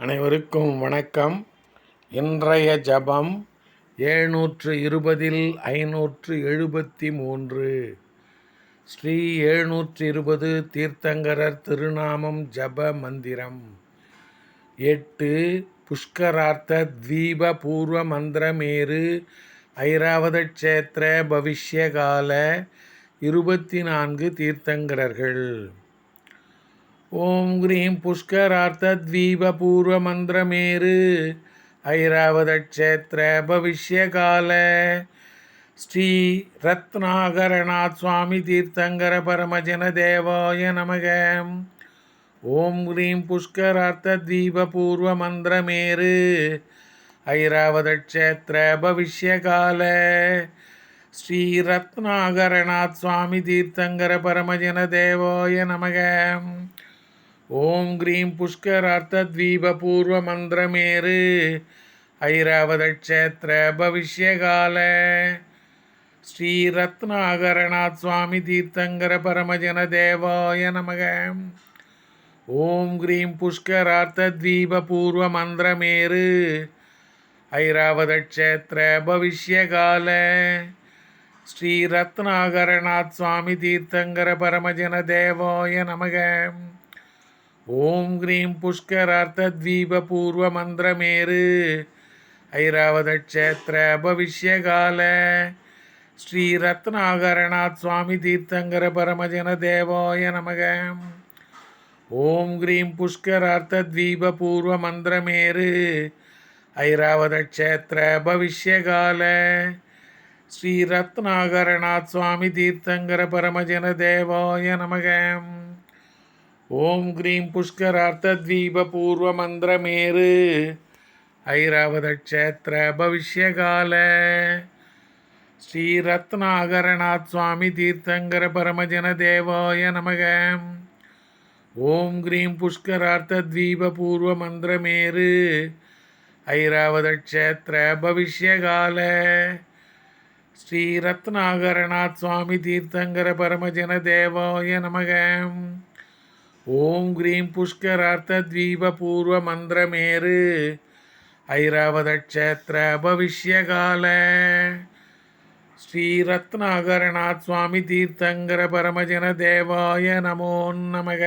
அனைவருக்கும் வணக்கம். இன்றைய ஜபம் ஏழ்நூற்று இருபதில் ஐநூற்று எழுபத்தி மூன்று ஸ்ரீ எழுநூற்று இருபது தீர்த்தங்கரர் திருநாமம் ஜப மந்திரம். எட்டு புஷ்கரார்த்த தீப பூர்வ மந்திரமேரு ஐராவத க்ஷேத்திர பவிஷ்யகால இருபத்தி நான்கு தீர்த்தங்கரர்கள். ஓம் கிரீம் புஷ்கரார்த்தத்வீபூர்வமந்திரமேரு ஐராவதக்ஷேத்திர பவிஷ்யகால ஸ்ரீ ரத்னாகரநாத் சுவாமி தீர்த்தங்கர பரமஜன தேவாய நமக. ஓம் கிரீம் புஷ்கரார்த்தத்வீபூர்வமந்திரமேரு ஐராவதக்ஷேத்திர பவிஷ்யகால ஸ்ரீ ரத்னாகரநாத் சுவாமி தீர்த்தங்கர பரமஜன தேவாய நமகம் ஓம் கிரீம் புஷ்கரார்த்தத்வீபூர்வமந்திரமேரு ஐராவதக்ஷேத்திர பவிஷ்யகால. ஸ்ரீ ரத்னாகரநாத் சுவாமி தீர்த்தங்கர பரமஜன தேவாய நமக. ஓம் கிரீம் புஷ்கரார்த்தத்வீபூர்வமந்திரமேரு ஐராவதக்ஷேத்திர பவிஷ்யகால. ஸ்ரீ ரத்னாகரநாத் சுவாமி தீர்த்தங்கர பரமஜன தேவாய நமகம் ஓம் கிரீம் புஷ்கரார்த்தத்வீபூர்வமந்திரமேரு ஐராவதக்ஷேத்திர பவிஷ்யகால ஸ்ரீ ரத்னாகரநாத் சுவாமி தீர்த்தங்கர பரமஜன தேவாய நமக. ஓம் கிரீம் புஷ்கரார்த்தத்வீபூர்வமந்திரமேரு ஐராவதக்ஷேத்திர பவிஷ்யகால ஸ்ரீ ரத்னாகரநாத் சுவாமி தீர்த்தங்கர பரமஜன தேவாய நமகம் ஓம் கிரீம் புஷ்கரார்த்தத்வீபூர்வமந்திரமேரு ஐராவதக்ஷேத்திர பவிஷ்யகால ஸ்ரீரத்னாகரநாத் சுவாமி தீர்த்தங்கர பரமஜன தேவாய நமக. ஓம் கிரீம் புஷ்கரார்த்தத்வீபூர்வமந்திரமேரு ஐராவதக்ஷேத்திர பவிஷ்யகால ஸ்ரீரத்னாகரநாத் சுவாமி தீர்த்தங்கர பரமஜன தேவாய நமகம் ஓம் கிரீம் புஷ்கரார்த்தத்வீபூர்வமந்திரமேரு ஐராவதக்ஷேத்திர பவிஷ்யகால. ஸ்ரீரத்னாகரநாத் சுவாமி தீர்த்தங்கர பரமஜன தேவாய நமோ நமக.